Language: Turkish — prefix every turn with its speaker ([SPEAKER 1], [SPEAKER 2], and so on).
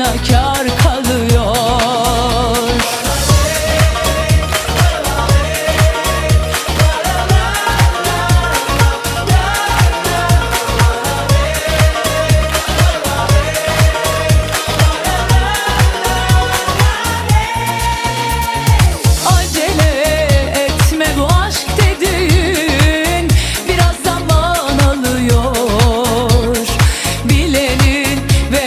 [SPEAKER 1] günahkar